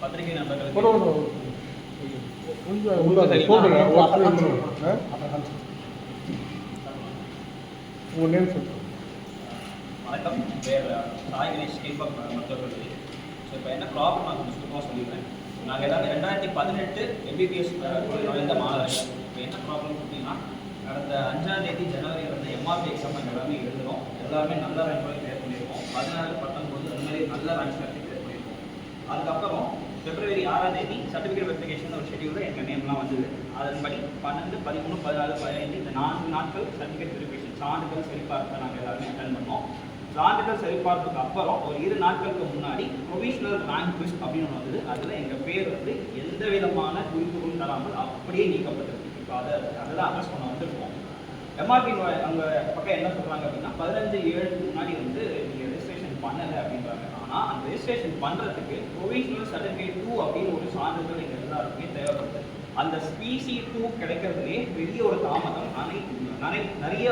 பத்திரிகை நண்பர்களுக்கு. பரவாயில்ல கொஞ்சம் உள்ள சொல்லுங்க ஒரு நிமிஷம். ஆ? உங்க நேம் சொல்லுங்க வணக்கம். பேர் சாய் கணேஷ் கீழ்பக் மருத்துவக் கல்லூரி ஸோ இப்போ என்ன ப்ராப்ளம் நான் கொஞ்சம் சொல்லிடுறேன் நாங்கள் எல்லாமே ரெண்டாயிரத்தி பதினெட்டு எம்பிபிஎஸ் நுழைந்த மாணவர்கள். இப்போ என்ன ப்ராப்ளம் அப்படின்னா கடந்த அஞ்சாம் தேதி ஜனவரி வந்து எம்ஆர்பி எக்ஸாம் நாங்கள் எல்லாமே எழுதுறோம். எல்லாமே நல்ல ரேங்க் பண்ணி கிளியர் பண்ணியிருக்கோம். பதினாறு பத்தொன்பது அந்த மாதிரி நல்ல ரேங்க் பண்ணி கிளியர் பண்ணியிருக்கோம். அதுக்கப்புறம் பிப்ரவரி ஆறாம் தேதி சர்டிஃபிகேட் வெரிஃபிகேஷன் ஒரு ஷெடியூலில் எங்கள் நேம்லாம் வந்தது. அதன்படி பன்னெண்டு பதிமூணு பதினாலு பதினைந்து இந்த நான்கு நாட்கள் சர்டிஃபிகேட் வெரிஃபிகேஷன் சான்றிதழ் சரிபார்ப்பை நாங்கள் எல்லாருமே அட்டன் பண்ணோம். சான்றிதழ் சரிபார்ப்புக்கு அப்புறம் ஒரு இரு நாட்களுக்கு முன்னாடி ப்ரொவிஷனல் ரேங்க் லிஸ்ட் அப்படின்னு ஒன்று வந்தது. அதில் எங்கள் பேர் வந்து எந்த விதமான குறிப்புகளும் தராமல் அப்படியே நீக்கப்பட்டிருக்கு. இப்போ அதை அதெல்லாம் அட்ரஸ் பண்ண வந்திருக்கோம். எம்ஆர்பி அங்கே பக்கம் என்ன சொல்கிறாங்க அப்படின்னா பதினஞ்சு ஏழுக்கு முன்னாடி வந்து நீங்கள் பண்ணலை அப்படின்றாங்க. ஆனால் அந்த ரெஜிஸ்ட்ரேஷன் பண்ணுறதுக்கு ப்ரொவிஷனல் சர்டிஃபிகேட் டூ அப்படின்னு ஒரு சான்றிதழ் எங்கள் எல்லாருக்குமே தேவைப்படுது. அந்த ஸ்பிசி டூ கிடைக்கிறதுலே பெரிய ஒரு தாமதம் அனை நிறைய நிறைய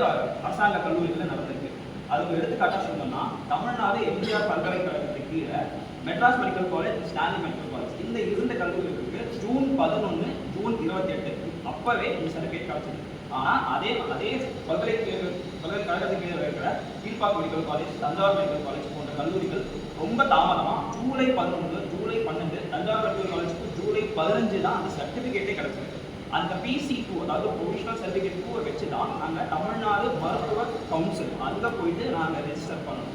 அரசாங்க கல்லூரிகளில் நடந்திருக்கு. அது ஒரு எடுத்துக்காட்டாக சொன்னோம்னா தமிழ்நாடு எம்ஜிஆர் பல்கலைக்கழகத்துக்கு கீழே Madras medical college Stanley medical college. இந்த இரண்டு கல்லூரிகளுக்கு ஜூன் பதினொன்று ஜூன் இருபத்தி எட்டு. அப்போவே இந்த சர்டிஃபிகேட் கிடச்சிருக்கு. ஆனால் அதே அதே பல்கலைக்கழக பல்கலைக்கழகத்துக்கு கீழே இருக்கிற Kilpauk medical college Thanjavur medical college போன்ற கல்லூரிகள் ரொம்ப தாமதமாக ஜூலை பதினொன்று ஜூலை பன்னெண்டு தஞ்சாவூர் மெடிக்கல் காலேஜுக்கு ஜூலை பதினஞ்சு தான் அந்த சர்டிஃபிகேட்டே கிடச்சிருக்கு. அந்த பிசி டூ அதாவது ப்ரொவிஷனல் சர்டிஃபிகேட் டூவை வச்சு தான் நாங்கள் தமிழ்நாடு மருத்துவ கவுன்சில் அங்கே போயிட்டு நாங்கள் ரெஜிஸ்டர் பண்ணோம்.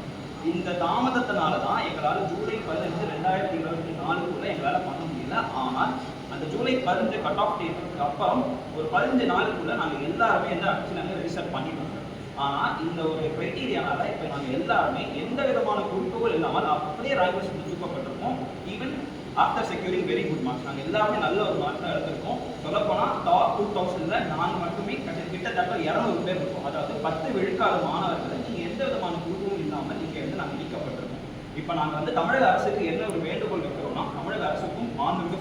இந்த தாமதத்தினால தான் எங்களால் ஜூலை பதினஞ்சு ரெண்டாயிரத்தி இருபத்தி நாலுக்குள்ளே எங்களால் பண்ண முடியல. ஆனால் அந்த ஜூலை பதினஞ்சு கட் ஆஃப் டேட்டுக்கு அப்புறம் ஒரு பதினஞ்சு நாளுக்குள்ள நாங்கள் எல்லாருமே எந்த ஆச்சு நாங்கள் ரெஜிஸ்டர் பண்ணிட்டோம். ஆனால் இந்த ஒரு கிரைட்டீரியானால இப்போ நாங்கள் எல்லாருமே எந்த விதமான குறிப்புகள் இல்லாமல் அப்படியே ரேங்க் வந்து தூக்கப்பட்டிருக்கோம். Even after securing very good marks நாங்கள் எல்லாருமே நல்ல ஒரு மார்க் தான் எடுத்திருக்கோம். சொல்லப்போனால் டாப் டூ தௌசண்டில் நாங்கள் மட்டுமே கிட்ட- கிட்டத்தட்ட இரநூறு பேர் இருக்கோம். அதாவது பத்து விழுக்காடு மாணவர்களை நீங்கள் எந்த விதமான குழுவும் இல்லாமல் இங்கே வந்து நாங்கள் நீக்கப்பட்டிருக்கோம். இப்போ நாங்கள் வந்து தமிழக அரசுக்கு என்ன ஒரு வேண்டுகோள் வைக்கிறோம்னா தமிழக அரசுக்கும் மாண்புமிகு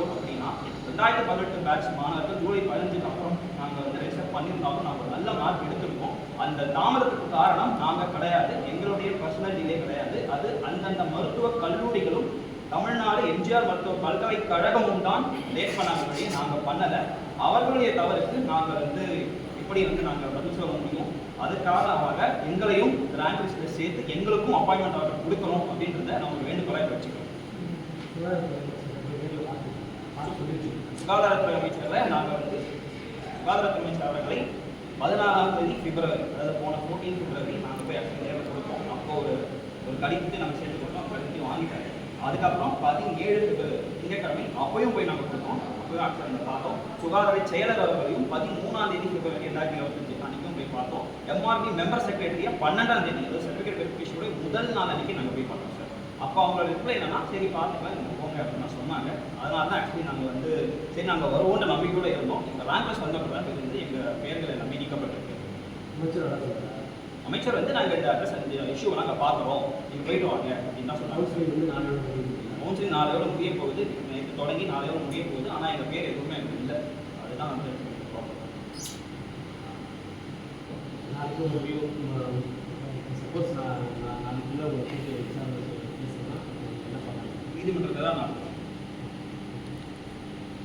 என்ன அப்படின்னா ரெண்டாயிரத்தி பதினெட்டு பேட்ச் மாணவர்கள் ஜூலை பதினஞ்சுக்கு அப்புறம் நாங்கள் வந்து ரெஜிஸ்டர் பண்ணியிருந்தாலும் நாங்கள் நல்ல மார்க் எடுத்திருக்கோம். அந்த தாமதத்துக்கு காரணம் நாங்கள் கிடையாது. எங்களுடைய பர்சனல் நிலை கிடையாது. அது அந்தந்த மருத்துவ கல்லூரிகளும் தமிழ்நாடு எம்ஜிஆர் மருத்துவ பல்கலைக்கழகமும் தான் லேட் பண்ணாங்க நாங்கள் பண்ணலை. அவர்களுடைய தவறுக்கு நாங்கள் வந்து இப்படி வந்து நாங்கள் பதில் சொல்ல முடியும்? அதுக்காக எங்களையும் ரேங்க் லிஸ்ட்டில் சேர்த்து எங்களுக்கும் அப்பாயின்மெண்ட் ஆர்டர் கொடுக்கணும் அப்படின்றத நம்ம வேண்டுகோளாக வச்சுக்கிறோம். சுகாதாரத்துறை அமைச்சரை நாங்கள் வந்து சுகாதாரத்துறை அமைச்சர் அவர்களை பதினாலாம் தேதி பிப்ரவரி அதாவது போன ஃபோர்டீன் பிப்ரவரி நாங்கள் போய் ஆக்சுவலி நேரில் கொடுத்தோம் அப்போ ஒரு ஒரு கடிதத்தை நாங்கள் சேர்த்து கொடுத்தோம் கடிதத்தையும் வாங்கிட்டாங்க அதுக்கப்புறம் பதினேழு திங்கட்கிழமை அப்பயும் போய் நாங்கள் கொடுத்தோம். அப்பயும் ஆக்சுவலி நாங்கள் பார்த்தோம் சுகாதார செயலர் அவர்களையும் பதிமூணாம் தேதி பிப்ரவரி ரெண்டாயிரத்தி இருபத்தஞ்சு அன்றைக்கும் போய் பார்த்தோம். எம்ஆர்பி மெம்பர் செக்ரட்டரியை பன்னெண்டாம் தேதி அதாவது சர்டிஃபிகேட் வெரிஃபிகேஷனோட முதல் நாள் அன்னைக்கு நாங்கள் போய் பார்த்தோம் அப்போ அவங்களோட ரிப்ளை என்னன்னா சரி பார்த்துக்கலாம் நீங்கள் போங்க அப்படின்னு சொன்னாங்க. அதனால தான் ஆக்சுவலி நாங்கள் வந்து சரி நாங்கள் வருவோன்ற நம்பிக்கையோட இருந்தோம். எங்கள் ரேங்க் லிஸ்ட் வந்த பிறகு தெரிஞ்சு எங்கள் பெயர்கள் எல்லாமே நீக்கப்பட்டிருக்கு. அமைச்சர் வந்து நாங்கள் இந்த அட்ரஸ் இந்த இஷ்யூவை நாங்கள் பார்க்குறோம். நீங்கள் போயிட்டு வாங்க அப்படின்னு தான் சொன்னாங்க. கவுன்சிலிங் நாளையோட முடிய போகுது. நேற்று தொடங்கி நாளையோட முடிய போகுது. ஆனால் எங்கள் பேர் எதுவுமே எனக்கு இல்லை. அதுதான் வந்து problem. சப்போஸ் நான் நீதிமன்றத்தை தான் நான்